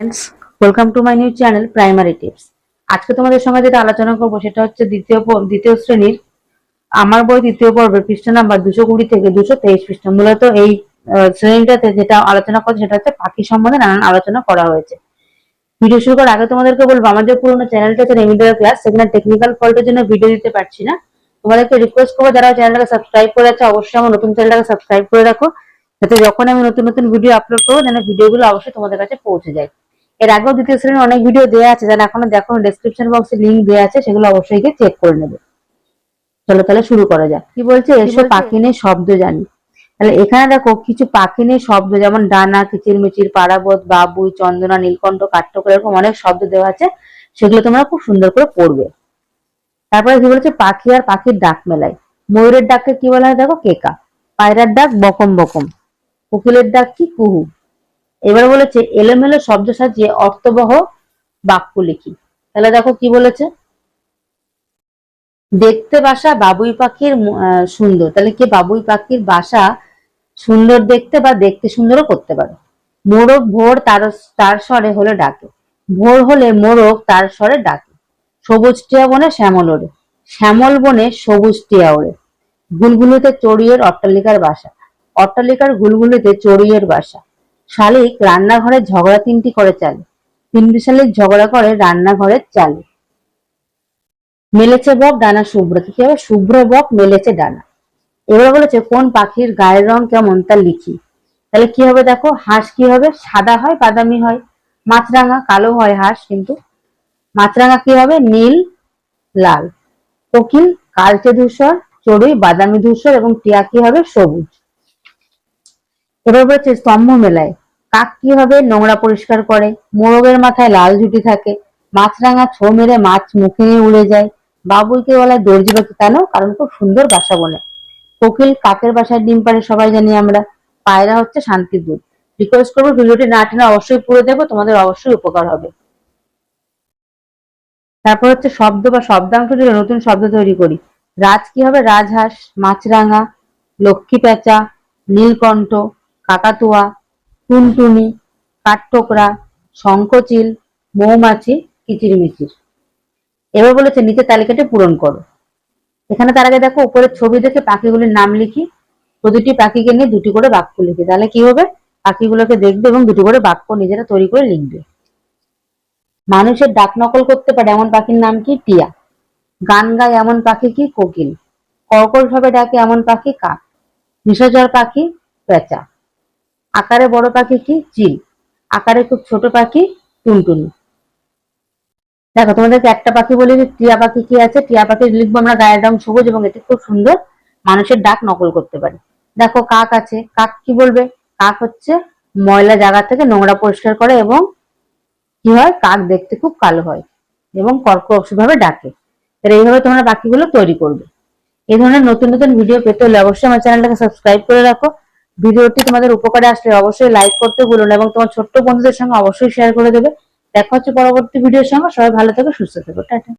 Friends welcome to my new channel primary tips আজকে তোমাদের সঙ্গে যেটা আলোচনা করব সেটা হচ্ছে দ্বিতীয় দ্বিতীয় শ্রেণির আমার বই দ্বিতীয় পর্বের পৃষ্ঠা নাম্বার দুশো কুড়ি থেকে দুশো তেইশ পৃষ্ঠা। মূলত এই শ্রেণীটাতে যেটা আলোচনা করছে সেটা হচ্ছে পাখি সম্বন্ধে নানান আলোচনা করা হয়েছে। ভিডিও শুরু করার আগে তোমাদেরকে বলব, আমাদের পুরোনো চ্যানেলটা হচ্ছে রেমিডিয়াল ক্লাস সেখানে টেকনিক্যাল ফল্টের জন্য ভিডিও দিতে পারছি না। তোমাদেরকে রিকোয়েস্ট করব, যারা চ্যানেলটাকে সাবস্ক্রাইব করে আছে, অবশ্যই আমার নতুন চ্যানেলটাকে সাবস্ক্রাইব করে রাখো। যাতে যখন আমি নতুন নতুন ভিডিও আপলোড করব, যেন ভিডিওগুলো অবশ্যই তোমাদের কাছে পৌঁছে যায়। এর আগেও দ্বিতীয় শ্রেণির অনেক ভিডিও দেওয়া আছে যারা এখনও দেখো ডেসক্রিপশন বক্সে লিংক দেওয়া আছে সেগুলো অবশ্যই গিয়ে চেক করে নেবে। চলো তাহলে শুরু করা যাক। কি বলছে? এসব পাখি নিয়ে শব্দ জানি। তাহলে এখানে দেখো কিছু পাখি নিয়ে শব্দ যেমন ডানা কিচিরমিচির পারাবত বাবুই চন্দনা নীলকণ্ঠ কাঠঠোকর এরকম অনেক শব্দ দেওয়া আছে সেগুলো তোমরা খুব সুন্দর করে পড়বে। তারপরে কি বলেছে? পাখি আর পাখির ডাক মেলায়। ময়ূরের ডাককে কি বলা হয়? দেখো কেকা। পায়রার ডাক বকম বকম। কোকিলের ডাক কি কুহু? এবার বলেছে, এলোমেলো শব্দ সাজিয়ে অর্থবহ বাক্য লিখি। তাহলে দেখো কি বলেছে? দেখতে বাসা বাবুই পাখির সুন্দর। তাহলে কি বাবুই পাখির বাসা সুন্দর দেখতে বা দেখতে সুন্দরও করতে পারে। মোরগ ভোর তার তার স্বরে হলে ডাকে। ভোর হলে মোরগ তার স্বরে ডাকে। সবুজ টিয়া বনে শ্যামল ওড়ে। শ্যামল বনে সবুজ টিয়া ওড়ে। গুলগুলিতে চড়ুইয়ের অট্টালিকার বাসা। অট্টালিকার গুলগুলিতে চড়ুইয়ের বাসা। শালিক রান্নাঘরে ঝগড়া তিনটি করে চালে। তিনটি শালিক ঝগড়া করে রান্নাঘরের চালে। মেলেছে বক, ডানা শুভ্র। কি হবে? শুভ্র বক, মেলেছে ডানা। এবার বলেছে, কোন পাখির গায়ের রং কেমন? তা লিখি। তাহলে কি হবে দেখো? হাঁস কি হবে? সাদা হয়, বাদামি হয়। মাছরাঙা, কালো হয় হাঁস, কিন্তু মাছরাঙা কি হবে? নীল, লাল। কোকিল, কালচে ধূসর, চড়ুই, বাদামি ধূসর এবং টিয়া কি হবে? সবুজ। এবার বলেছে, স্তম্ভ মেলায়। কাক কীভাবে নোংরা পরিষ্কার করে? মোরগের মাথায় লাল ঝুটি থাকে। মাছরাঙা ছো মেরে মাছ মুখে নিয়ে উড়ে যায়। বাবুইকে বলায় দর্জি পাখি কেন কারণ খুব সুন্দর বাসা বলে। কোকিল কাকের বাসায় ডিম পাড়ে সবাই জানি আমরা। পায়রা হচ্ছে শান্তির দুধ। রিকোয়েস্ট করব ভিডিওটি না টেনে অবশ্যই পুরো দেবো তোমাদের অবশ্যই উপকার হবে। তারপর হচ্ছে শব্দ বা শব্দাংশ জুড়ে নতুন শব্দ তৈরি করি। রাজ কি হবে রাজহাঁস, মাছরাঙা, লক্ষ্মী পেঁচা নীলকণ্ঠ, কাকাতুয়া টুনটুনি, কাঠঠোকরা, শঙ্খচিল, মৌমাছি, কিচিরমিচির। এবার বলেছে নিচে তালিকাটি পূরণ করো। এখানে তার আগে দেখো, উপরের ছবি দেখে পাখিগুলির নাম লিখি। প্রতিটি পাখিকে নিয়ে দুটি করে বাক্য লিখি। তাহলে কি হবে? পাখিগুলোকে দেখবে এবং দুটি করে বাক্য নিজেরা তৈরি করে লিখবে। মানুষের ডাক নকল করতে পারে এমন পাখির নাম কি? টিয়া। গান গায় এমন পাখি কি? কোকিল। কর্কশ ভাবে ডাকে এমন পাখি কাক। নিশাচর পাখি পেঁচা। আকারে বড় পাখি কি? চিল। আকারে খুব ছোট পাখি টুনটুনি। দেখো, তোমাদেরকে একটা পাখি বলি যে টিয়া পাখি কি আছে? টিয়া পাখি লিখব আমরা গায়ের রং সবুজ এবং এটি খুব সুন্দর মানুষের ডাক নকল করতে পারে। দেখো, কাক আছে। কাক কি বলবে? কাক হচ্ছে ময়লা জায়গা থেকে নোংরা পরিষ্কার করে এবং কি হয়? কাক দেখতে খুব কালো হয় এবং কর্কশ ভাবে ডাকে। তাহলে এইভাবে তোমরা পাখিগুলো তৈরি করবে। এই ধরনের নতুন নতুন ভিডিও পেতে হলে অবশ্যই আমার চ্যানেলটাকে সাবস্ক্রাইব করে রাখো। ভিডিওটি তোমাদের উপকারে আসলে অবশ্যই লাইক করতে ভুলো না এবং তোমার ছোট্ট বন্ধুদের সঙ্গে অবশ্যই শেয়ার করে দেবে। দেখা হচ্ছে পরবর্তী ভিডিওর সঙ্গে। সবাই ভালো থেকো, সুস্থ থেকো। টাটা।